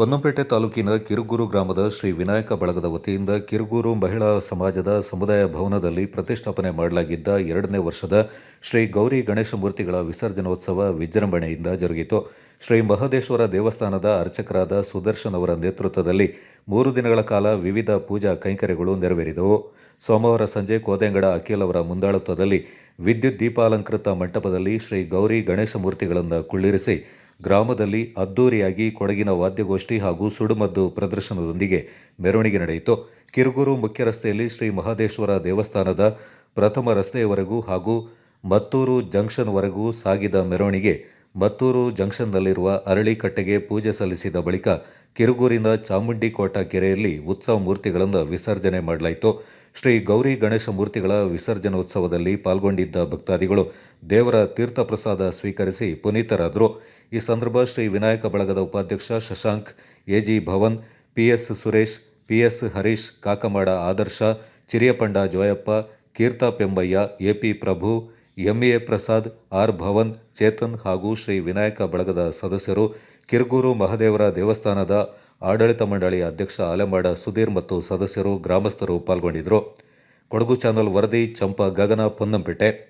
ಹೊನ್ನಂಪೇಟೆ ತಾಲೂಕಿನ ಕಿರುಗೂರು ಗ್ರಾಮದ ಶ್ರೀ ವಿನಾಯಕ ಬಳಗದ ವತಿಯಿಂದ ಕಿರುಗೂರು ಮಹಿಳಾ ಸಮಾಜದ ಸಮುದಾಯ ಭವನದಲ್ಲಿ ಪ್ರತಿಷ್ಠಾಪನೆ ಮಾಡಲಾಗಿದ್ದ ಎರಡನೇ ವರ್ಷದ ಶ್ರೀ ಗೌರಿ ಗಣೇಶ ಮೂರ್ತಿಗಳ ವಿಸರ್ಜನೋತ್ಸವ ವಿಜೃಂಭಣೆಯಿಂದ ಜರುಗಿತು. ಶ್ರೀ ಮಹದೇಶ್ವರ ದೇವಸ್ಥಾನದ ಅರ್ಚಕರಾದ ಸುದರ್ಶನ್ ಅವರ ನೇತೃತ್ವದಲ್ಲಿ ಮೂರು ದಿನಗಳ ಕಾಲ ವಿವಿಧ ಪೂಜಾ ಕೈಂಕರ್ಯಗಳು ನೆರವೇರಿದವು. ಸೋಮವಾರ ಸಂಜೆ ಕೋದೆಂಗಡ ಅಖಿಲ್ ಅವರ ಮುಂದಾಳತ್ವದಲ್ಲಿ ವಿದ್ಯುತ್ ದೀಪಾಲಂಕೃತ ಮಂಟಪದಲ್ಲಿ ಶ್ರೀ ಗೌರಿ ಗಣೇಶ ಮೂರ್ತಿಗಳನ್ನು ಕುಳ್ಳಿರಿಸಿ ಗ್ರಾಮದಲ್ಲಿ ಅದ್ದೂರಿಯಾಗಿ ಕೊಡಗಿನ ವಾದ್ಯಗೋಷ್ಠಿ ಹಾಗೂ ಸುಡುಮದ್ದು ಪ್ರದರ್ಶನದೊಂದಿಗೆ ಮೆರವಣಿಗೆ ನಡೆಯಿತು. ಕಿರುಗೂರು ಮುಖ್ಯ ರಸ್ತೆಯಲ್ಲಿ ಶ್ರೀ ಮಹದೇಶ್ವರ ದೇವಸ್ಥಾನದ ಪ್ರಥಮ ರಸ್ತೆಯವರೆಗೂ ಹಾಗೂ ಮತ್ತೂರು ಜಂಕ್ಷನ್ವರೆಗೂ ಸಾಗಿದ ಮೆರವಣಿಗೆ ಮತ್ತೂರು ಜಂಕ್ಷನ್ನಲ್ಲಿರುವ ಅರಳಿಕಟ್ಟೆಗೆ ಪೂಜೆ ಸಲ್ಲಿಸಿದ ಬಳಿಕ ಕಿರುಗೂರಿನ ಚಾಮುಂಡಿ ಕೋಟ ಕೆರೆಯಲ್ಲಿ ಉತ್ಸವ ಮೂರ್ತಿಗಳನ್ನು ವಿಸರ್ಜನೆ ಮಾಡಲಾಯಿತು. ಶ್ರೀ ಗೌರಿ ಗಣೇಶ ಮೂರ್ತಿಗಳ ವಿಸರ್ಜನೋತ್ಸವದಲ್ಲಿ ಪಾಲ್ಗೊಂಡಿದ್ದ ಭಕ್ತಾದಿಗಳು ದೇವರ ತೀರ್ಥ ಪ್ರಸಾದ ಸ್ವೀಕರಿಸಿ ಪುನೀತರಾದರು. ಈ ಸಂದರ್ಭ ಶ್ರೀ ವಿನಾಯಕ ಬಳಗದ ಉಪಾಧ್ಯಕ್ಷ Shashank, AG Bhavan, PS Suresh, PS Harish, Kakamada Adarsha Chiriyapanda Joyappa Keertha Pembaiah AP Prabhu MA Prasad, R Bhavan Chethan ಹಾಗೂ ಶ್ರೀ ವಿನಾಯಕ ಬಳಗದ ಸದಸ್ಯರು ಕಿರುಗೂರು ಮಹದೇವರ ದೇವಸ್ಥಾನದ ಆಡಳಿತ ಮಂಡಳಿ ಅಧ್ಯಕ್ಷ ಆಲೆಮಾಡ ಸುಧೀರ್ ಮತ್ತು ಸದಸ್ಯರು ಗ್ರಾಮಸ್ಥರು ಪಾಲ್ಗೊಂಡಿದ್ದರು. ಕೊಡಗು ಚಾನಲ್ ವರದಿ, ಚಂಪಾ, ಗಗನ, ಪೊನ್ನಂಪೇಟೆ.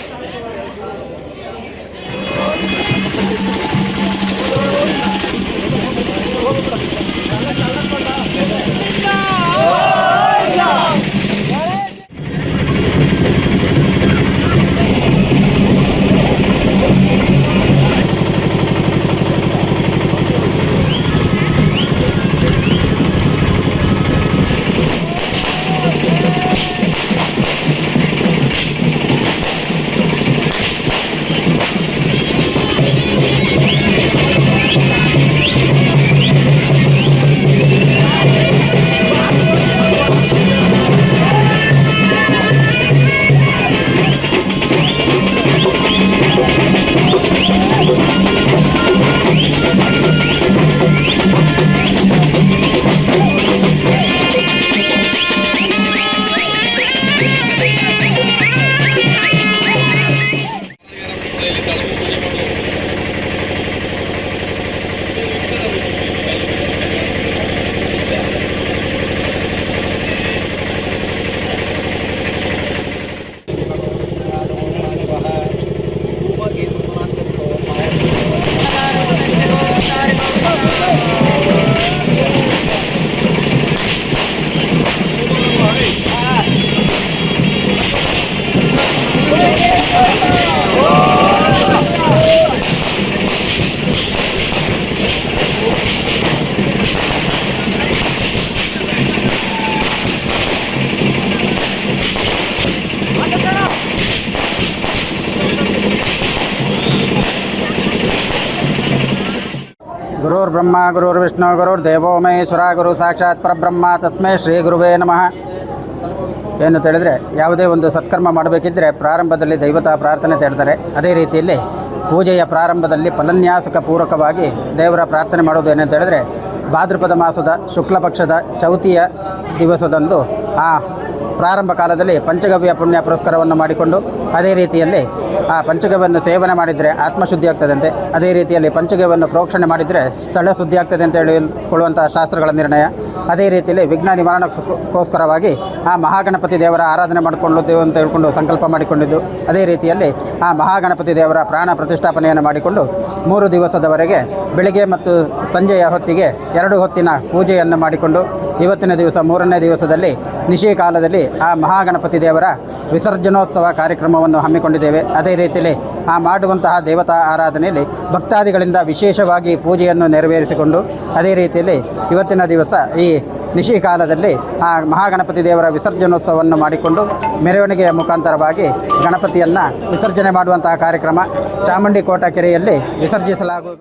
ಗುರುರ್ಬ್ರಹ್ಮ ಗುರುರ್ ದೇವೋ ಮಹೇಶ್ವರ ಗುರು ಸಾಕ್ಷಾತ್ ಪರಬ್ರಹ್ಮ ತತ್ಮೇ ಶ್ರೀ ಗುರುವೇ ನಮಃ ಏನು ತಿಳಿದ್ರೆ ಯಾವುದೇ ಒಂದು ಸತ್ಕರ್ಮ ಮಾಡಬೇಕಿದ್ದರೆ ಪ್ರಾರಂಭದಲ್ಲಿ ದೈವತಾ ಪ್ರಾರ್ಥನೆ ತೇಳ್ತಾರೆ ಅದೇ ರೀತಿಯಲ್ಲಿ ಪೂಜೆಯ ಪ್ರಾರಂಭದಲ್ಲಿ ಫಲನ್ಯಾಸಕ ಪೂರಕವಾಗಿ ದೇವರ ಪ್ರಾರ್ಥನೆ ಮಾಡೋದು ಏನಂತ ಹೇಳಿದ್ರೆ ಭಾದ್ರಪದ ಮಾಸದ ಶುಕ್ಲಪಕ್ಷದ ಚೌತಿಯ ದಿವಸದಂದು ಆ ಪ್ರಾರಂಭ ಕಾಲದಲ್ಲಿ ಪಂಚಗವ್ಯ ಪುಣ್ಯ ಪುರಸ್ಕಾರವನ್ನು ಮಾಡಿಕೊಂಡು ಅದೇ ರೀತಿಯಲ್ಲಿ, ಆ, ಪಂಚಗವನ್ನು ಸೇವನೆ ಮಾಡಿದರೆ ಆತ್ಮಶುದ್ಧಿ ಆಗ್ತದಂತೆ. ಅದೇ ರೀತಿಯಲ್ಲಿ ಪಂಚಗವನ್ನು ಪ್ರೋಕ್ಷಣೆ ಮಾಡಿದರೆ ಸ್ಥಳ ಶುದ್ಧಿ ಆಗ್ತದೆ ಅಂತ ಹೇಳಿ ಕೊಳ್ಳುವಂಥ ಶಾಸ್ತ್ರಗಳ ನಿರ್ಣಯ. ಅದೇ ರೀತಿಯಲ್ಲಿ ವಿಘ್ನ ನಿವಾರಣಕ್ಕೋಸ್ಕರವಾಗಿ ಆ ಮಹಾಗಣಪತಿ ದೇವರ ಆರಾಧನೆ ಮಾಡಿಕೊಳ್ಳುತ್ತೇವೆ ಅಂತ ಹೇಳ್ಕೊಂಡು ಸಂಕಲ್ಪ ಮಾಡಿಕೊಂಡಿದ್ದು. ಅದೇ ರೀತಿಯಲ್ಲಿ ಆ ಮಹಾಗಣಪತಿ ದೇವರ ಪ್ರಾಣ ಪ್ರತಿಷ್ಠಾಪನೆಯನ್ನು ಮಾಡಿಕೊಂಡು ಮೂರು ದಿವಸದವರೆಗೆ ಬೆಳಿಗ್ಗೆ ಮತ್ತು ಸಂಜೆಯ ಹೊತ್ತಿಗೆ ಎರಡು ಹೊತ್ತಿನ ಪೂಜೆಯನ್ನು ಮಾಡಿಕೊಂಡು, ಇವತ್ತಿನ ದಿವಸ ಮೂರನೇ ದಿವಸದಲ್ಲಿ ನಿಶಿ ಕಾಲದಲ್ಲಿ ಆ ಮಹಾಗಣಪತಿ ದೇವರ ವಿಸರ್ಜನೋತ್ಸವ ಕಾರ್ಯಕ್ರಮವನ್ನು ಹಮ್ಮಿಕೊಂಡಿದ್ದೇವೆ. ಅದೇ ರೀತಿಯಲ್ಲಿ ಆ ಮಾಡುವಂತಹ ದೇವತಾ ಆರಾಧನೆಯಲ್ಲಿ ಭಕ್ತಾದಿಗಳಿಂದ ವಿಶೇಷವಾಗಿ ಪೂಜೆಯನ್ನು ನೆರವೇರಿಸಿಕೊಂಡು, ಅದೇ ರೀತಿಯಲ್ಲಿ ಇವತ್ತಿನ ದಿವಸ ಈ ನಿಶಿ ಕಾಲದಲ್ಲಿ ಆ ಮಹಾಗಣಪತಿ ದೇವರ ವಿಸರ್ಜನೋತ್ಸವವನ್ನು ಮಾಡಿಕೊಂಡು ಮೆರವಣಿಗೆಯ ಮುಖಾಂತರವಾಗಿ ಗಣಪತಿಯನ್ನು ವಿಸರ್ಜನೆ ಮಾಡುವಂತಹ ಕಾರ್ಯಕ್ರಮ ಚಾಮುಂಡಿ ಕೋಟ ಕೆರೆಯಲ್ಲಿ ವಿಸರ್ಜಿಸಲಾಗುವುದು.